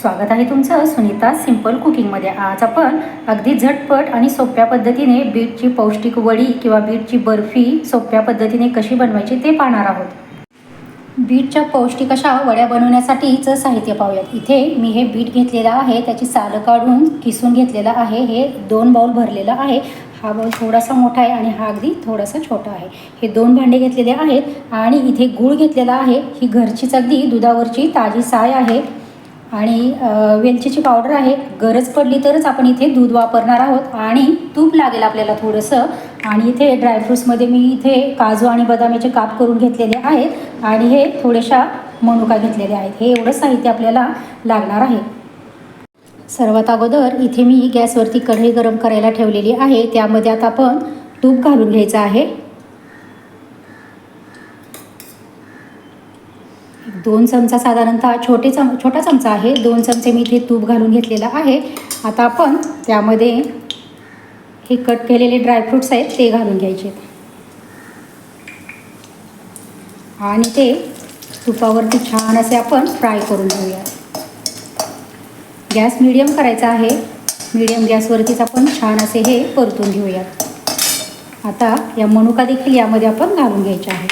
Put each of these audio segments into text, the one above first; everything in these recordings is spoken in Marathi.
स्वागत आहे तुमचं सुनीता सिंपल कुकिंगमध्ये. आज आपण अगदी झटपट आणि सोप्या पद्धतीने बीटची पौष्टिक वडी किंवा बीटची बर्फी सोप्या पद्धतीने कशी बनवायची ते पाहणार आहोत. बीटच्या पौष्टिक अशा वड्या बनवण्यासाठीचं साहित्य पाहूयात. इथे मी हे बीट घेतलेलं आहे त्याची सालं काढून किसून घेतलेलं आहे. हे दोन बाउल भरलेलं आहे. हा बाउल थोडासा मोठा आहे आणि हा अगदी थोडासा छोटा आहे. हे दोन भांडे घेतलेले आहेत आणि इथे गूळ घेतलेला आहे. ही घरचीच अगदी दुधावरची ताजी साय आहे. आणि वेलचीची पावडर आहे. गरज पडली तरच आपण इथे दूध वापरणार आहोत. आणि तूप लागेल आपल्याला थोडंसं. आणि इथे ड्रायफ्रूट्समध्ये मी इथे काजू आणि बदामाचे काप करून घेतलेले आहेत. आणि हे थोड्याशा मनुका घेतलेले आहेत. हे एवढं साहित्य आपल्याला लागणार आहे. सर्वात अगोदर इथे मी गॅसवरती कढई गरम करायला ठेवलेली आहे. त्यामध्ये आता आपण तूप घालून घ्यायचं आहे. दोन चमचा साधारणतः छोटे चम छोटा चमचा आहे. दोन चमचे मी इथे तूप घालून घेतलेला आहे. आता आपण त्यामध्ये हे कट केलेले ड्रायफ्रूट्स आहेत ते घालून घ्यायचे. आणि ते तुपावरती छान असे आपण फ्राय करून घेऊया. गॅस मिडियम करायचा आहे. मिडियम गॅसवरतीच आपण छान असे हे परतून घेऊयात आता या मनुका देखील यामध्ये आपण घालून घ्यायचे आहे.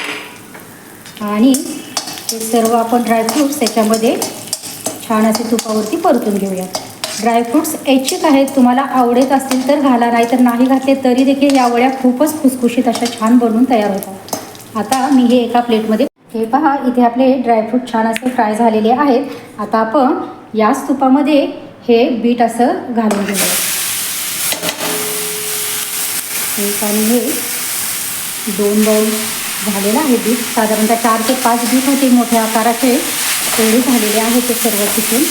आणि हे सर्व आपण ड्रायफ्रूट्स त्याच्यामध्ये छान असे तुपावरती परतून घेऊयात. ड्रायफ्रूट्स ऐच्छिक आहेत तुम्हाला आवडत असतील तर घाला नाही तर नाही घातले तरी देखील या वड्या खूपच खुसखुशीत अशा छान बनवून तयार होतात. आता मी हे एका प्लेटमध्ये हे पहा इथे आपले ड्रायफ्रूट छान असे फ्राय झालेले आहेत. आता आपण याच तुपामध्ये हे बीट असं घालून घेऊया एक आणि हे दोन बाऊल झालेलं आहे बीट साधारणतः चार ते पाच बीट होते मोठ्या आकाराचे. तेवढे झालेले आहेत ते सर्व तिथून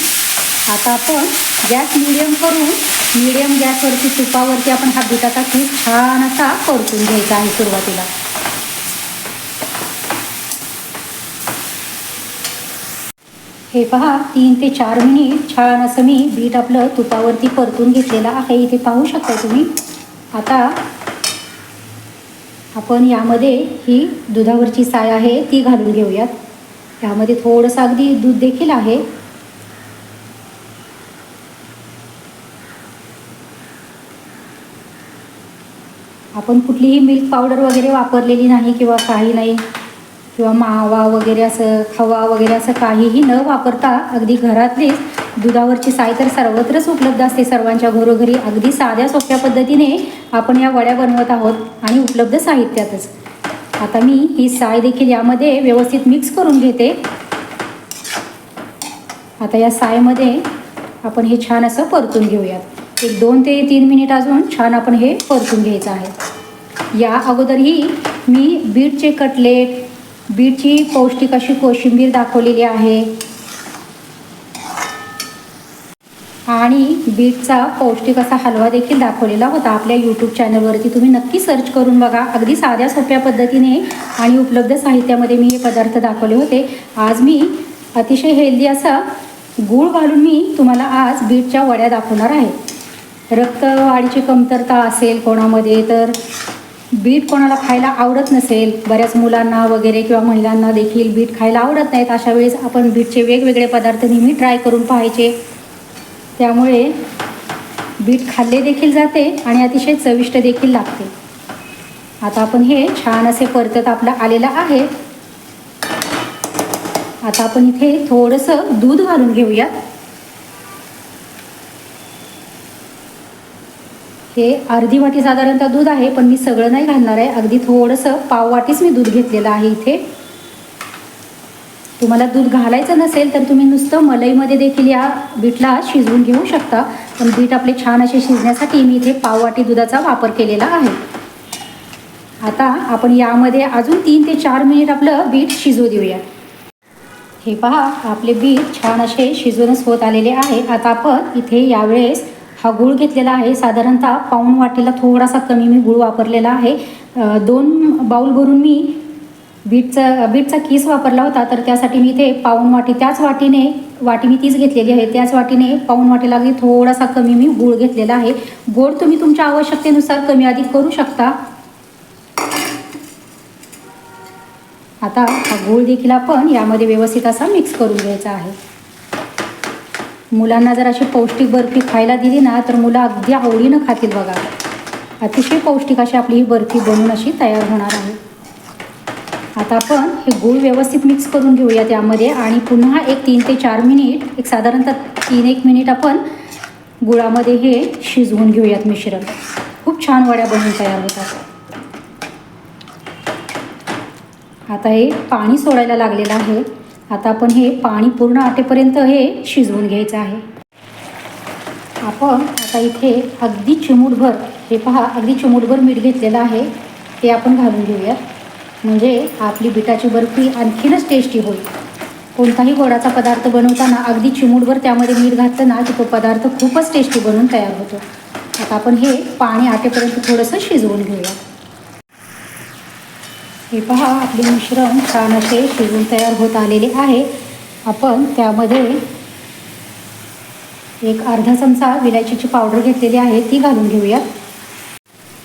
आता आपण गॅस मिडियम करून मिडियम गॅसवरती तुपावरती आपण हा बीटाचा खूप छान असा परतून घ्यायचा आहे सुरुवातीला. हे पहा तीन ते चार मिनिट छान असं मी बीट आपलं तुपावरती परतून घेतलेलं आहे. इथे पाहू शकता तुम्ही. आता आपण यामध्ये ही दुधावरची साय आहे ती घालून घेऊयात. यामध्ये थोडंसं अगदी दूध देखील आहे. आपण कुठलीही मिल्क पावडर वगैरे वापरलेली नाही किंवा काही नाही. किंवा मावा वगैरे असं खवा वगैरे असं काहीही न वापरता अगदी घरातलीच दुधावरची साय तर सर्वत्रच उपलब्ध असते. सर्वांच्या घरोघरी अगदी साध्या सोप्या पद्धतीने आपण या वड्या बनवत आहोत आणि उपलब्ध साहित्यातच. आता मी ही साय देखील यामध्ये व्यवस्थित मिक्स करून घेते. आता या सायमध्ये आपण हे छान असं परतून घेऊयात. एक दोन ते तीन मिनिट अजून छान आपण हे परतून घ्यायचं आहे. या अगोदरही मी बीटचे कटलेट बीटची पौष्टिक अशी कोशिंबीर दाखवलेली आहे. आणि बीटचा पौष्टिक असा हलवा देखील दाखवलेला होता आपल्या यूट्यूब चॅनलवरती तुम्ही नक्की सर्च करून बघा. अगदी साध्या सोप्या पद्धतीने आणि उपलब्ध साहित्यामध्ये मी हे पदार्थ दाखवले होते. आज मी अतिशय हेल्दी असा गूळ घालून मी तुम्हाला आज बीटच्या वड्या दाखवणार आहे. रक्तवाढीची कमतरता असेल कोणामध्ये तर बीट कोणाला खायला आवडत नसेल बऱ्याच मुलांना वगैरे किंवा महिलांना देखील बीट खायला आवडत नाहीत अशा वेळेस आपण बीटचे वेगवेगळे पदार्थ नेहमी ट्राय करून पाहायचे. त्यामुळे बीट खाल्ले देखील जाते आणि अतिशय चविष्ट देखील लागते. आता आपण हे छान असे परतत आपलं आलेलं आहे. आता आपण इथे थोडंसं दूध घालून घेऊयात. हे अर्धी वाटी साधारणतः दूध आहे पण मी सगळं नाही घालणार आहे. अगदी थोडंसं पाव वाटीच मी दूध घेतलेलं आहे इथे. तुम्हाला दूध घालायचं नसेल तर तुम्ही नुसतं मलईमध्ये देखील या बीटला शिजवून घेऊ शकता. पण बीट आपले छान असे शिजण्यासाठी मी इथे पाव वाटी दुधाचा वापर केलेला आहे. आता आपण यामध्ये अजून तीन ते चार मिनिट आपलं बीट शिजवू देऊया. हे पहा आपले बीट छान असे शिजवूनच होत आलेले आहे. आता आपण इथे यावेळेस हा गूळ घेतलेला आहे. साधारणतः पाऊण वाटीला थोडासा कमी मी गूळ वापरलेला आहे. दोन बाऊल भरून मी बीटचा बीटचा किस वापरला होता. तर त्यासाठी मी इथे पाऊण वाटी त्याच वाटीने वाटी मी तीच घेतलेली आहे. त्याच वाटीने पाऊण वाटीला अगदी थोडासा कमी मी गूळ घेतलेला आहे. गोड तुम्ही तुमच्या आवश्यकतेनुसार कमी अधिक करू शकता. आता हा गूळ देखील आपण यामध्ये व्यवस्थित असा मिक्स करून घ्यायचा आहे. मुलांना जर अशी पौष्टिक बर्फी खायला दिली ना तर मुलं अगदी आवडीनं खातील बघा. अतिशय पौष्टिक अशी आपली ही बर्फी बनून अशी तयार होणार आहे. आता आपण हे गूळ व्यवस्थित मिक्स करून घेऊया त्यामध्ये आणि पुन्हा एक तीन ते चार मिनिट एक साधारणतः तीन एक मिनिट आपण गुळामध्ये हे शिजवून घेऊयात मिश्रण. खूप छान वड्या बनवून तयार होतात. आता हे पाणी सोडायला लागलेलं आहे. आता आपण हे पाणी पूर्ण आटेपर्यंत हे शिजवून घ्यायचं आहे. आपण आता इथे अगदी चिमूटभर हे पहा अगदी चिमूटभर मीठ घेतलेलं आहे ते आपण घालून घेऊयात. म्हणजे आपली बिटाची बर्फी आणखीनच टेस्टी होईल. कोणताही गोडाचा पदार्थ बनवताना अगदी चिमूटभर त्यामध्ये मीठ घातलं ना की तो पदार्थ खूपच टेस्टी बनून तयार होतो. आता आपण हे पाणी आटेपर्यंत थोडंसं शिजवून घेऊया हे पहा आपले मिश्रण छान असे शिजून तयार होत आलेले आहे. आपण त्यामध्ये एक अर्धा चमचा विलायचीची पावडर घेतलेली आहे ती घालून घेऊयात.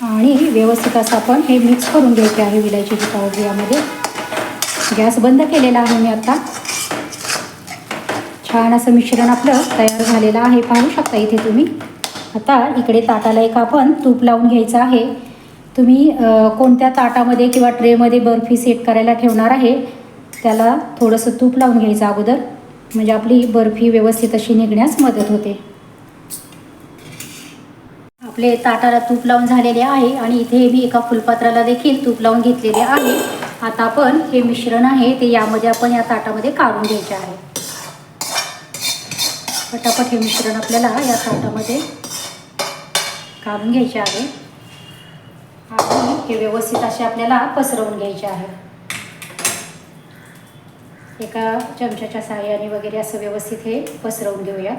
आणि व्यवस्थित असं आपण हे मिक्स करून घ्यायचे आहे विलायचीची पावडर यामध्ये. गॅस बंद केलेला आहे मी आता. छान असं मिश्रण आपलं तयार झालेलं आहे पाहू शकता इथे तुम्ही. आता इकडे ताटाला एक आपण तूप लावून घ्यायचं आहे. तुम्ही कोणत्या ताटामध्ये किंवा ट्रेमध्ये बर्फी सेट करायला ठेवणार आहे त्याला थोडंसं तूप लावून घ्यायचं अगोदर. म्हणजे आपली बर्फी व्यवस्थित अशी निघण्यास मदत होते. आपले ताटाला तूप लावून झालेले आहे आणि इथे मी एका फुलपात्राला देखील तूप लावून घेतलेले आहे. आता आपण हे मिश्रण आहे ते यामध्ये आपण या ताटामध्ये काढून घ्यायचे आहे. पटापट हे मिश्रण आपल्याला या ताटामध्ये काढून घ्यायचे आहे. की हे व्यवस्थित असे आपल्याला पसरवून घ्यायचे आहे. एका चमच्याच्या सहाय्याने वगैरे असं व्यवस्थित हे पसरवून घेऊया.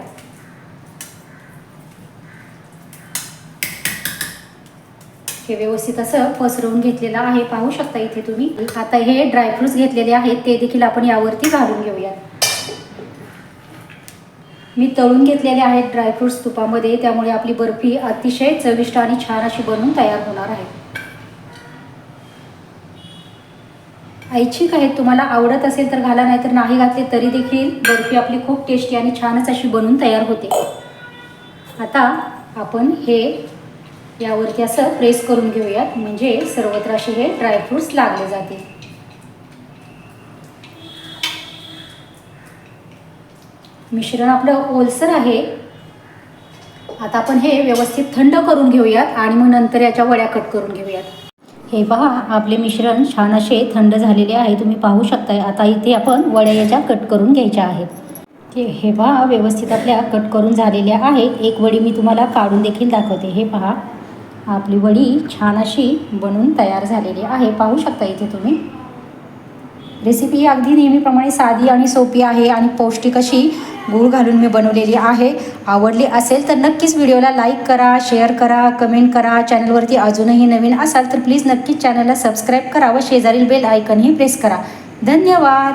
हे व्यवस्थित असं पसरवून घेतलेलं आहे. पाहू शकता इथे तुम्ही. आता हे ड्रायफ्रुट्स घेतलेले आहेत. ते देखील आपण यावरती घालून घेऊयात मी तळून घेतलेले आहेत ड्रायफ्रुट्स तुपामध्ये. त्यामुळे आपली बर्फी अतिशय चविष्ट आणि छान अशी बनवून तयार होणार आहे. ऐच्छिक आहेत तुम्हाला आवडत असेल तर घाला नाही तर नाही घातले तरी देखील बर्फी आपली खूप टेस्टी आणि छानच अशी बनवून तयार होते. आता आपण हे यावरती असं प्रेस करून घेऊयात म्हणजे सर्वत्र असे हे ड्रायफ्रुट्स लागले जातील. मिश्रण आपलं ओलसर आहे. आता आपण हे व्यवस्थित थंड करून घेऊयात आणि मग नंतर याच्या वड्या कट करून घेऊयात. हे पहा आपले मिश्रण छान असे थंड झालेले आहे तुम्ही पाहू शकताय. आता इथे आपण वड्या याच्या कट करून घ्यायच्या आहेत. हे हे पहा व्यवस्थित आपल्या कट करून झालेल्या आहेत. एक वडी मी तुम्हाला काढून देखील दाखवते. हे पहा आपली वडी छान अशी बनून तयार झालेली आहे. पाहू शकता इथे तुम्ही. रेसिपी ही अगदी नेहमीप्रमाणे साधी आणि सोपी आहे आणि पौष्टिक अशी गूळ घालून मी बनवलेली आहे. आवडली असेल तर नक्कीच व्हिडिओला लाईक करा शेअर करा कमेंट करा. चॅनलवरती अजूनही नवीन असाल तर प्लीज नक्कीच चॅनलला सबस्क्राईब करा व शेजारील बेल आयकनही प्रेस करा. धन्यवाद!